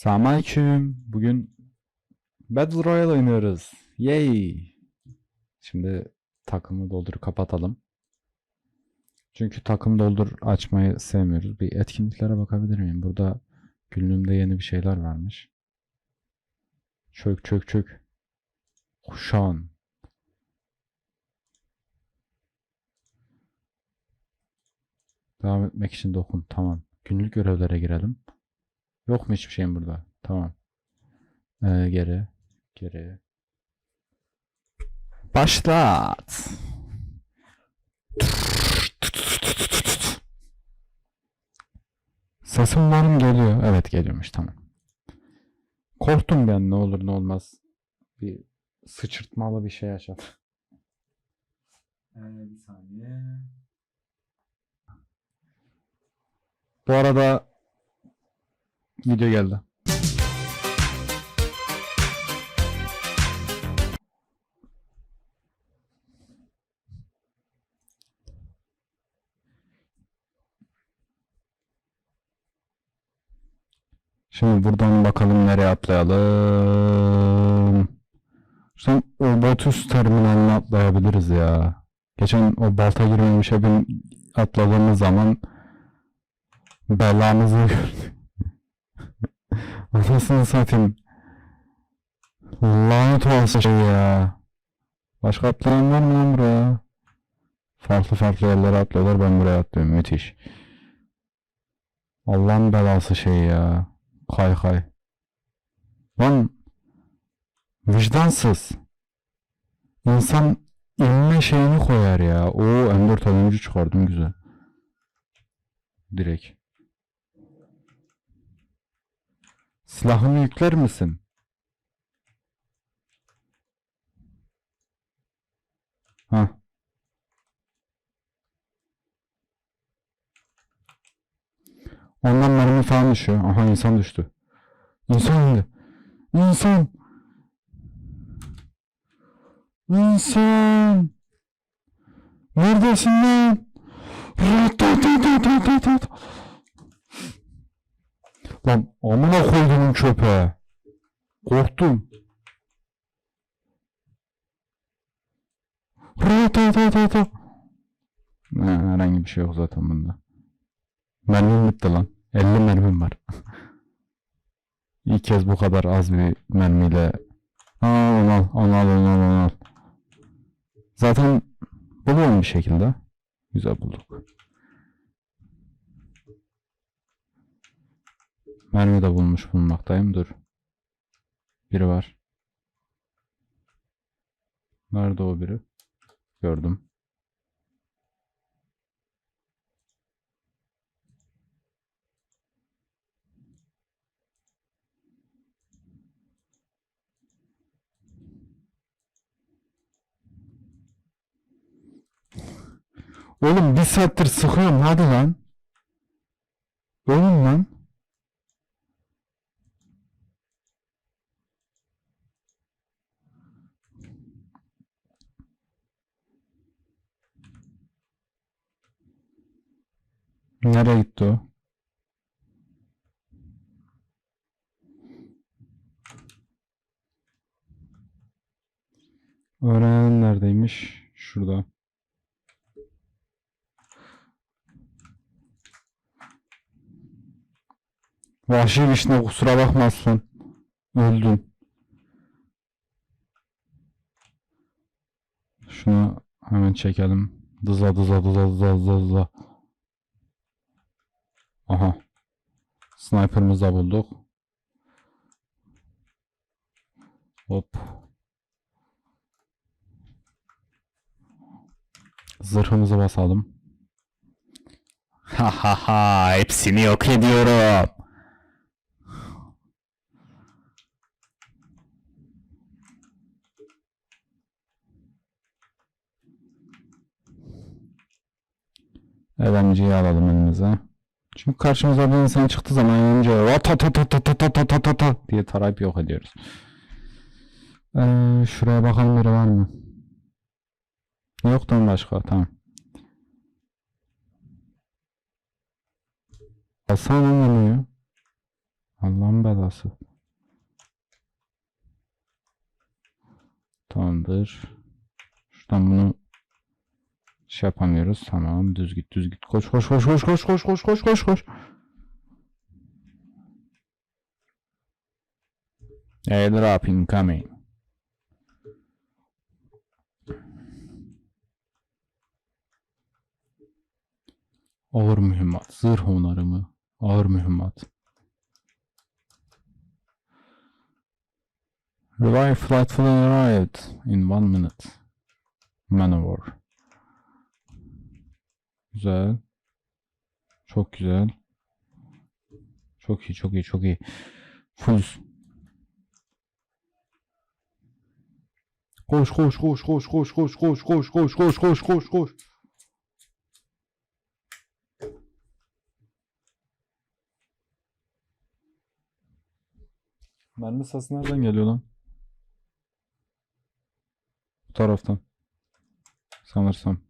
Selamünaleyküm. Bugün Battle Royale oynuyoruz. Yay. Şimdi takımı doldur kapatalım. Çünkü takım doldur açmayı sevmiyoruz. Bir etkinliklere bakabilir miyim? Burada günlüğümde yeni bir şeyler varmış. Çök çök çök. Kuşan. Devam etmek için dokun. Tamam. Günlük görevlere girelim. Yok mu hiçbir şeyim burada? Tamam. Ee, geri. Geri. Başlat. Sesim var mı geliyor? Evet geliyormuş tamam. Korktum ben ne olur ne olmaz. Bir sıçırtmalı bir şey yaşadım. Ee, bir saniye. Bu arada video geldi. Şimdi buradan bakalım nereye atlayalım. Sen o Batus terminaline atlayabiliriz ya. Geçen o balta girmemişe bin atladığımız zaman belamızı gördük. Anasını satayım. Lanet olası şey ya. Başka atlayan var mı lan buraya? Farklı farklı yerlere atlıyorlar ben buraya atlıyorum müthiş. Allah'ın belası şey ya. Kay kay. Lan vicdansız. İnsan inme şeyini koyar ya. Oo M4 alınca çıkardım güzel. Direkt. Silahını yükler misin? Ha. Ondan mermi falan düşüyor. Aha insan düştü. İnsan indi. İnsan. İnsan. Neredesin lan? Ratatatatatatat. Lan amına koyduğum çöpe. Korktum. Ratatatata. Ne, herhangi bir şey yok zaten bunda. Mermim bitti lan. 50 mermim var. İlk kez bu kadar az bir mermiyle. Aa onu al, onu al, onu al, onu al. Zaten buluyorum bir şekilde. Güzel bulduk. Mermi de bulmuş bulunmaktayım. Dur. Biri var. Nerede o biri? Gördüm. Oğlum bir saattir sıkıyorum hadi lan. Oğlum lan. Nereye gitti o? Öğrenen neredeymiş? Şurada. Vahşi vişne kusura bakmazsın. Öldün. Şunu hemen çekelim. Dıza dıza dıza dıza dıza dıza. Aha. Sniper'ımızı da bulduk. Hop. Zırhımızı basalım. Ha ha ha hepsini yok ediyorum. LMG'yi alalım elimize. Çünkü karşımıza bir insan çıktığı zaman önce ta ta ta ta ta ta ta ta ta ta diye tarayıp yok ediyoruz. Ee, şuraya bakalım biri var mı? Yoktan başka tamam. Alsana geliyor. Allah'ın belası. Tamamdır. Şuradan bunu şey yapamıyoruz. Tamam. Düz git, düz git. Koş, koş, koş, koş, koş, koş, koş, koş, koş, koş. Airdrop incoming. Ağır mühimmat. Zırh onarımı. Ağır mühimmat. Revive flight fully arrived in one minute. Maneuver. Güzel. Çok güzel. Çok iyi, çok iyi, çok iyi. Full. Koş koş koş koş koş koş koş koş koş koş koş koş koş. Mermi sesi nereden geliyor lan? Bu taraftan. Sanırsam.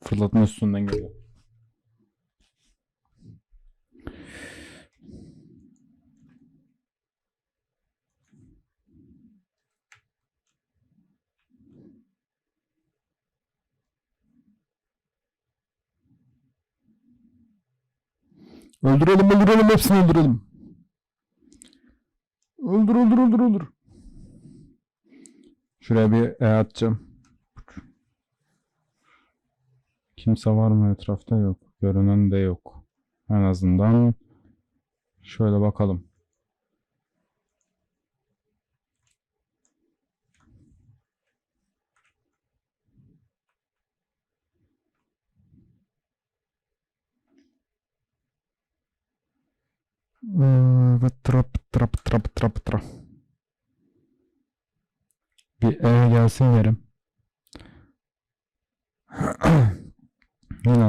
Fırlatma üstünden geliyor. Öldürelim öldürelim hepsini öldürelim. Öldür öldür öldür öldür. Şuraya bir E atacağım. Kimse var mı etrafta yok. Görünen de yok. En azından şöyle bakalım. Ee, Trap trap trap trap trap. Bir E gelsin yerim.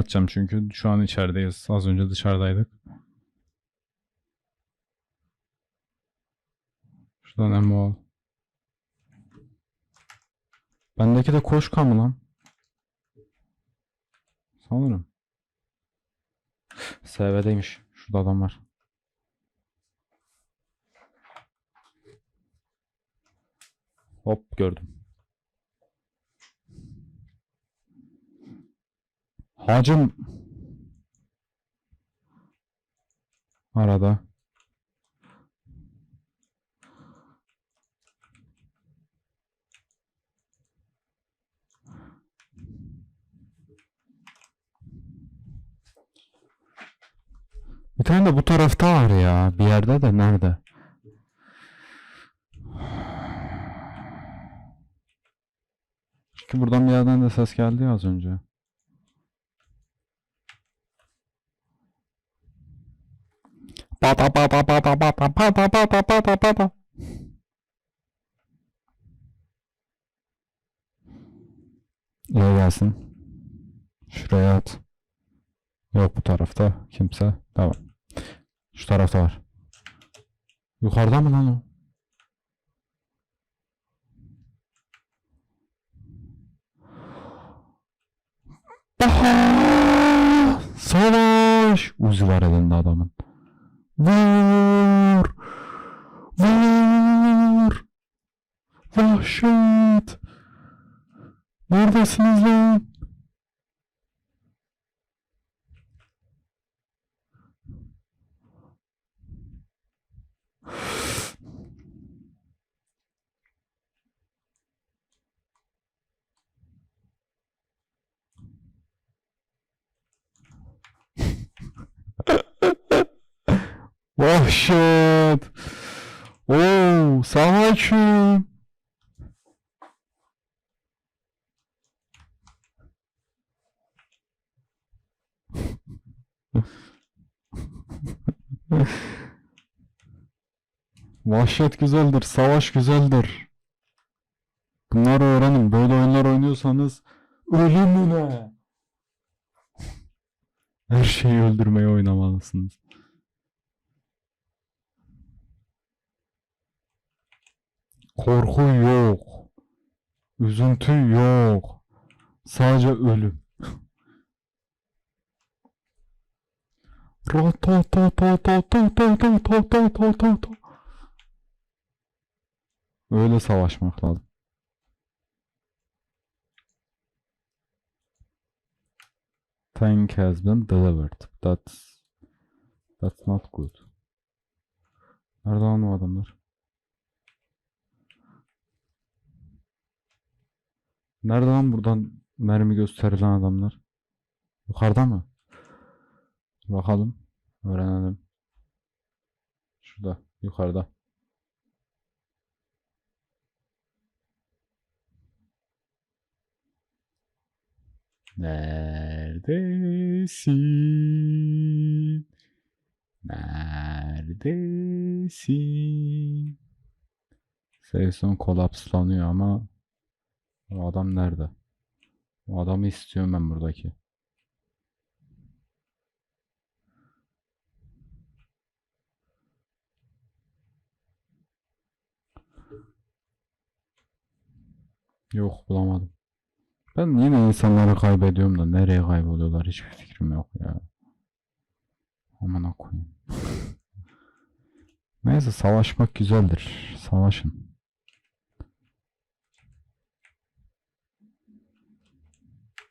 Yine atacağım çünkü şu an içerideyiz. Az önce dışarıdaydık. Şuradan ammo al. Bendeki de koşka mı lan? Sanırım. SV'deymiş. Şurada adam var. Hop gördüm. Hacım. Arada. Bir tane de bu tarafta var ya. Bir yerde de nerede? Çünkü buradan bir yerden de ses geldi ya az önce. Pata pata pata pata pata pata pata pata. İyi gelsin. Şuraya at. Yok bu tarafta kimse. Tamam. Şu tarafta var. Yukarıda mı lan o? Savaş! Uzi var elinde adamın. Vur! Vur! Vahşet! Neredesiniz lan? Vahşet! Oo, savaşın! Vahşet güzeldir, savaş güzeldir. Bunları öğrenin. Böyle oyunlar oynuyorsanız ölümüne. Her şeyi öldürmeye oynamalısınız. Korku yok. Üzüntü yok. Sadece ölüm. Öyle savaşmak lazım. Tank has been delivered. That's that's not good. Nereden o adamlar? Nerede lan buradan mermi gösterilen adamlar? Yukarıda mı? Bakalım. Öğrenelim. Şurada. Yukarıda. Neredesin? Neredesin? Seyson kolapslanıyor ama o adam nerede? O adamı istiyorum ben buradaki. Yok bulamadım. Ben yine insanları kaybediyorum da nereye kayboluyorlar hiçbir fikrim yok ya. Aman koyayım. Neyse savaşmak güzeldir. Savaşın.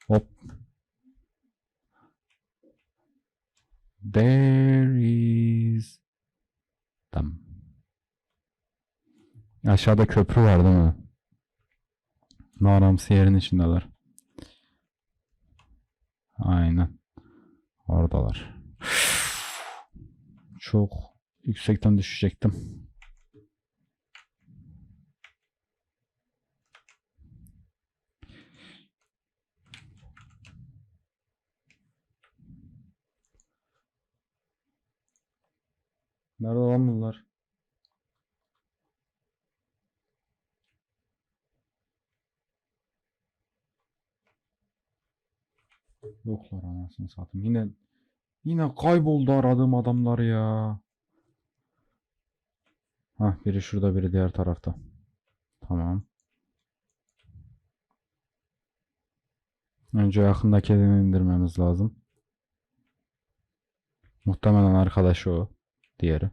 Hop. There is Tamam. Aşağıda köprü var değil mi? Mağaramsı yerin içindeler. Aynen. Oradalar. Çok yüksekten düşecektim. Nerede lan bunlar? Yoklar anasını satayım. Yine yine kayboldu aradığım adamlar ya. Hah biri şurada biri diğer tarafta. Tamam. Önce yakındakini indirmemiz lazım. Muhtemelen arkadaşı o. Diğeri.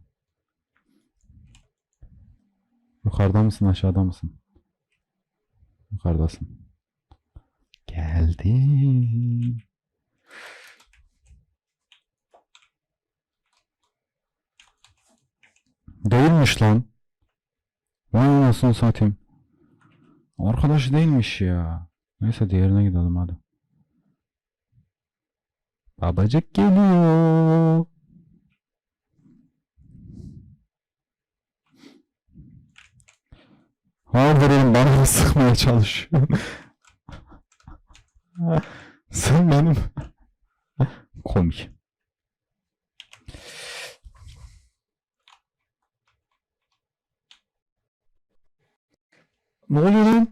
Yukarıda mısın aşağıda mısın? Yukarıdasın. Geldi. Değilmiş lan. Vay anasını satayım. Arkadaş değilmiş ya. Neyse diğerine gidelim hadi. Babacık geliyor. Hayırdır oğlum bana mı sıkmaya çalışıyorsun? Sen benim komik. Ne oluyor lan?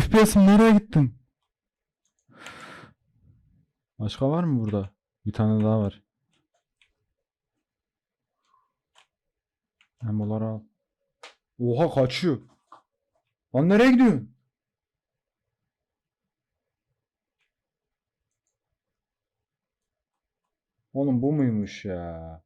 FPS'im nereye gittin? Başka var mı burada? Bir tane daha var. Emoları al. Oha kaçıyor. Lan nereye gidiyorsun? Oğlum bu muymuş ya?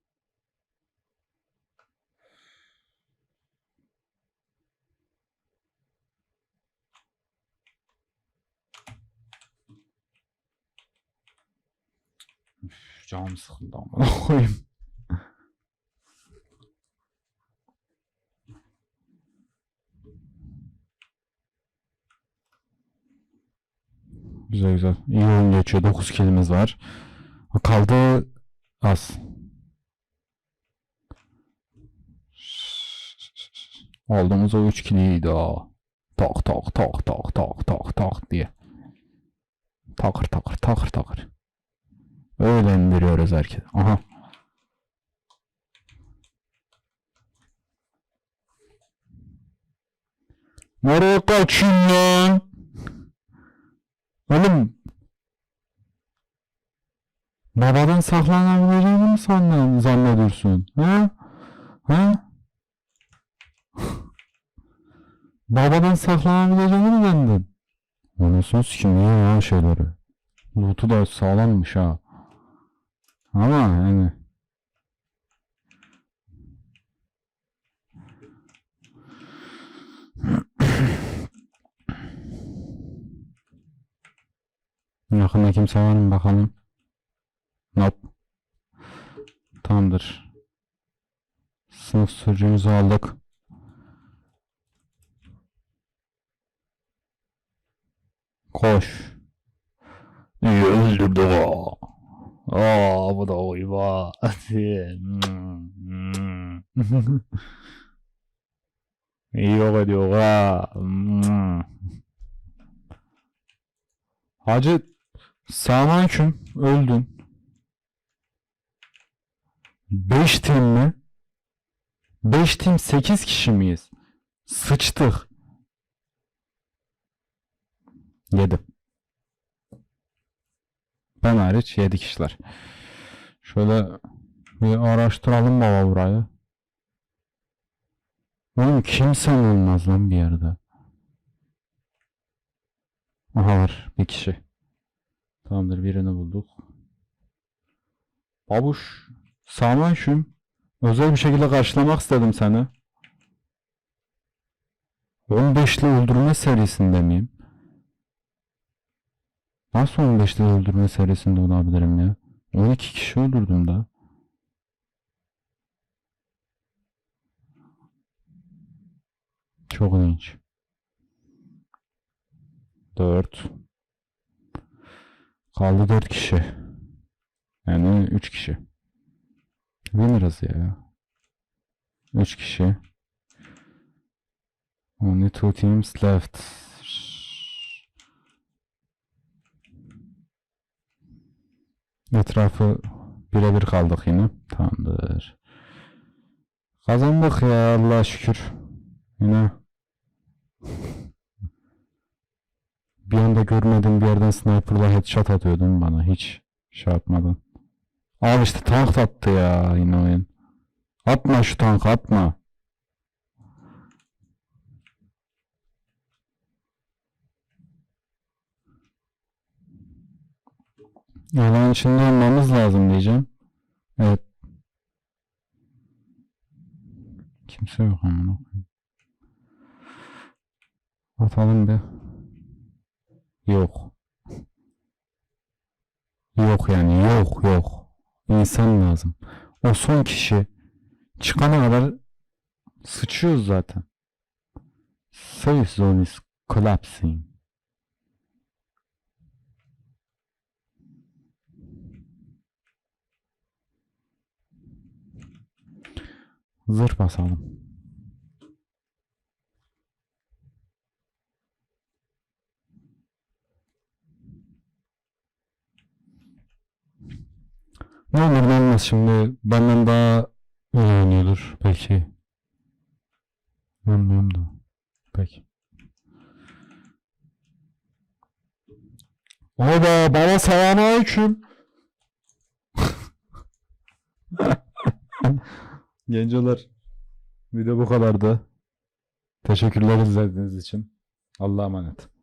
Üf, canım sıkıldı amına koyayım. Güzel güzel. İyi oyun geçiyor. 9 kilimiz var. Kaldı az. Aldığımız o 3 kiliydi o. Tak tak tak tak tak tak tak diye. Takır takır takır takır. Öyle indiriyoruz herkes. Aha. Nereye kaçıyorsun lan? Oğlum Babadan saklanabileceğini mi sandın, zannediyorsun? Ha? Ha? Babadan saklanabileceğini mi zannedin? Anasını niye ya şeyleri? Loot'u da sağlammış ha. Ama yani kimse var mı bakalım. Nope. Tamamdır. Sınıf sürücümüzü aldık. Koş. Öldürdü o. Aa bu da oyva. İyi yok ediyor ha. Hacı selamünaleyküm. Öldün. 5 team mi? 5 team 8 kişi miyiz? Sıçtık. 7. Ben hariç 7 kişiler. Şöyle bir araştıralım baba burayı. Oğlum kimsen olmaz lan bir yerde. Aha var bir kişi. Tamamdır birini bulduk. Babuş Selamünaleyküm. Özel bir şekilde karşılamak istedim seni. 15'li öldürme serisinde miyim? Nasıl 15'li öldürme serisinde olabilirim ya? 12 kişi öldürdüm da. Çok ilginç. 4 Kaldı 4 kişi. Yani 3 kişi. Winner'ız ya. 3 kişi. Only two teams left. Etrafı birebir kaldık yine. Tamamdır. Kazandık ya Allah'a şükür. Yine bir anda görmediğim bir yerden sniper'la headshot atıyordum bana hiç şey yapmadan. Al işte tank attı ya yine oyun. Atma şu tank atma. Alan içinde olmamız lazım diyeceğim. Evet. Kimse yok amına koyayım. Atalım bir. Yok. Yok yani yok yok. İnsan lazım. O son kişi çıkana kadar sıçıyoruz zaten. Safe zone is collapsing. Zırh basalım. Ne olur ne olmaz şimdi benden daha iyi oynuyordur belki. Bilmiyorum da. Peki. Oba bana selamünaleyküm. Gencolar video bu kadardı. Teşekkürler izlediğiniz için. Allah'a emanet.